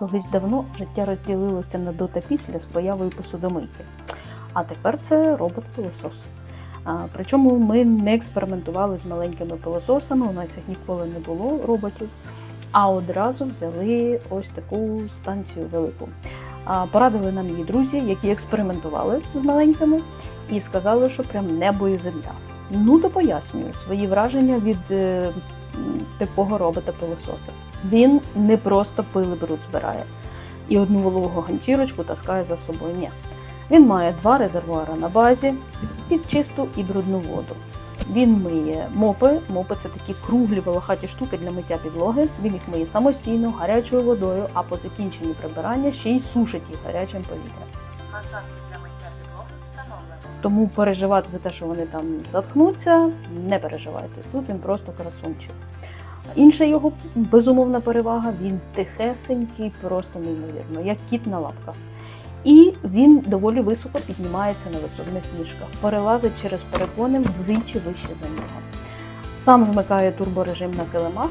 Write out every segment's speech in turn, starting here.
Колись давно життя розділилося на до та після з появою посудомийки. А тепер це робот-пилосос. Причому ми не експериментували з маленькими пилососами, у нас їх ніколи не було роботів, а одразу взяли ось таку станцію велику. Порадили нам її друзі, які експериментували з маленькими, і сказали, що прям небо і земля. Ну то пояснюю свої враження від м, такого робота-пилососа. Він не просто пили бруд збирає і одну вологу ганчірочку таскає за собою. Ні. Він має два резервуари на базі під чисту і брудну воду. Він миє мопи. Мопи це такі круглі волохаті штуки для миття підлоги. Він їх миє самостійно, гарячою водою, а по закінченні прибирання ще й сушить їх гарячим повітрям. Тому переживати за те, що вони там заткнуться, не переживайте. Тут він просто красунчик. Інша його безумовна перевага він тихесенький, просто неймовірно, як кіт на лапках. І він доволі високо піднімається на висувних ніжках, перелазить через перепони вдвічі вище за нього. Сам вмикає турборежим на килимах,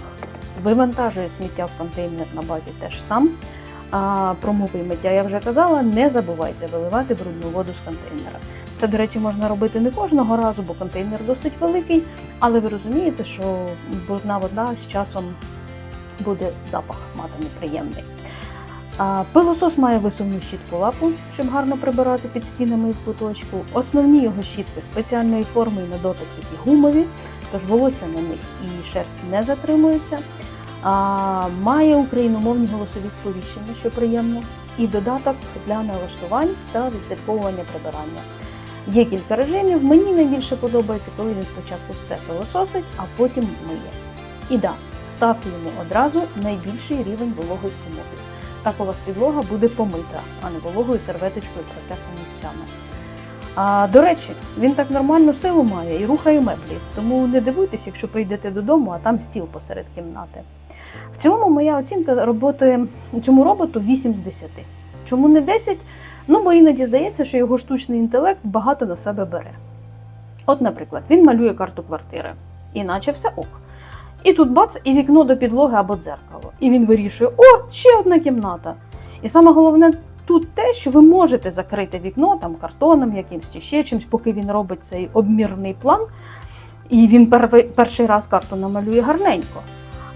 вивантажує сміття в контейнер на базі теж сам. А про мопи миття я вже казала, не забувайте виливати брудну воду з контейнера. Це, до речі, можна робити не кожного разу, бо контейнер досить великий, але ви розумієте, що брудна вода з часом буде запах мати неприємний. Пилосос має висувну щітку лапу, щоб гарно прибирати під стінами і в куточку. Основні його щітки спеціальної форми і на дотик такі гумові, тож волосся на них і шерсть не затримується. А, має україномовні голосові сповіщення, що приємно, і додаток для налаштувань та відслідковування прибирання. Є кілька режимів. Мені найбільше подобається, коли він спочатку все пилососить, а потім миє. І да, ставте йому одразу найбільший рівень вологості мопів. Так у вас підлога буде помита, а не вологою серветочкою протерта місцями. А, до речі, він так нормальну силу має і рухає меблі, тому не дивуйтесь, якщо прийдете додому, а там стіл посеред кімнати. В цілому моя оцінка роботи цьому роботу 8 з 10. Чому не 10? Ну, бо іноді здається, що його штучний інтелект багато на себе бере. От, наприклад, він малює карту квартири, іначе все ок. І тут бац, і вікно до підлоги або дзеркало. І він вирішує: о, ще одна кімната. І саме головне тут те, що ви можете закрити вікно там картоном, якимсь ще чимось, поки він робить цей обмірний план. І він перший раз карту намалює гарненько.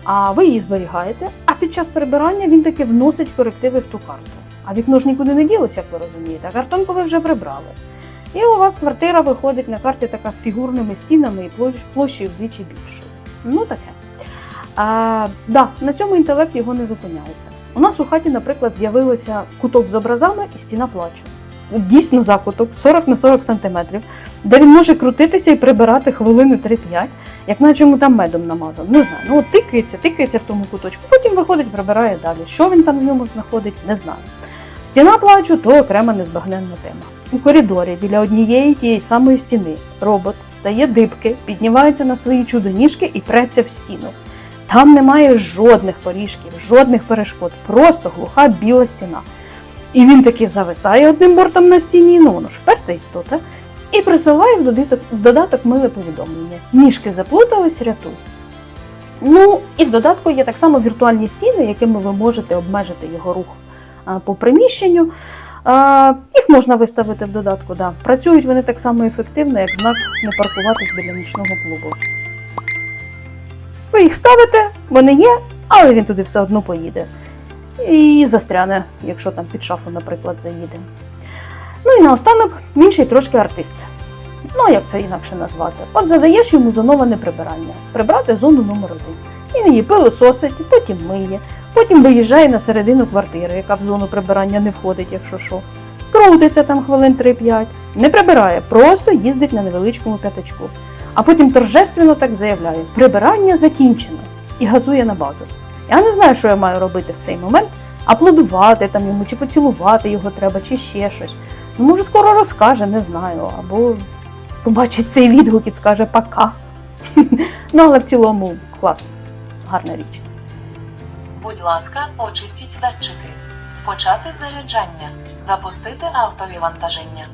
А ви її зберігаєте, а під час прибирання він таки вносить корективи в ту карту. А вікно ж нікуди не ділося, як ви розумієте, а картонку ви вже прибрали. І у вас квартира виходить на карті така з фігурними стінами і площ- площею вдвічі більшою. Ну таке. А, да, на цьому інтелект його не зупиняється. У нас у хаті, наприклад, з'явився куток з образами і стіна плачу. Дійсно закуток 40 на 40 сантиметрів, де він може крутитися і прибирати хвилини 3-5, як наче йому там медом намазав. Не знаю. Ну тикається, тикається в тому куточку, потім виходить, прибирає далі. Що він там в ньому знаходить, не знаю. Стіна плачу то окрема незбагненна тема. У коридорі біля однієї тієї самої стіни робот стає дибки, піднімається на свої чудоніжки і преться в стіну. Там немає жодних поріжків, жодних перешкод, просто глуха біла стіна. І він таки зависає одним бортом на стіні, ну воно ж вперта істота, і присилає в додаток, в додаток миле повідомлення. Ніжки заплутались, рятуй. Ну, і в додатку є так само віртуальні стіни, якими ви можете обмежити його рух по приміщенню. А, їх можна виставити в додатку, да. Працюють вони так само ефективно, як знак не паркуватись біля нічного клубу. Ви їх ставите, вони є, але він туди все одно поїде. І застряне, якщо там під шафу, наприклад, заїде. Ну і наостанок він ще й трошки артист. Ну, як це інакше назвати? От задаєш йому зоноване прибирання, прибрати зону номер один. Він її пилососить, потім миє, потім виїжджає на середину квартири, яка в зону прибирання не входить, якщо що. Крутиться там хвилин 3-5, не прибирає, просто їздить на невеличкому п'ятачку. А потім торжественно так заявляє: прибирання закінчено і газує на базу. Я не знаю, що я маю робити в цей момент. Аплодувати там йому, чи поцілувати його треба, чи ще щось. Ну, може, скоро розкаже, не знаю, або побачить цей відгук і скаже пока. Ну, але в цілому клас, гарна річ. Будь ласка, очистіть датчики. Почати заряджання. Запустити автовівантаження.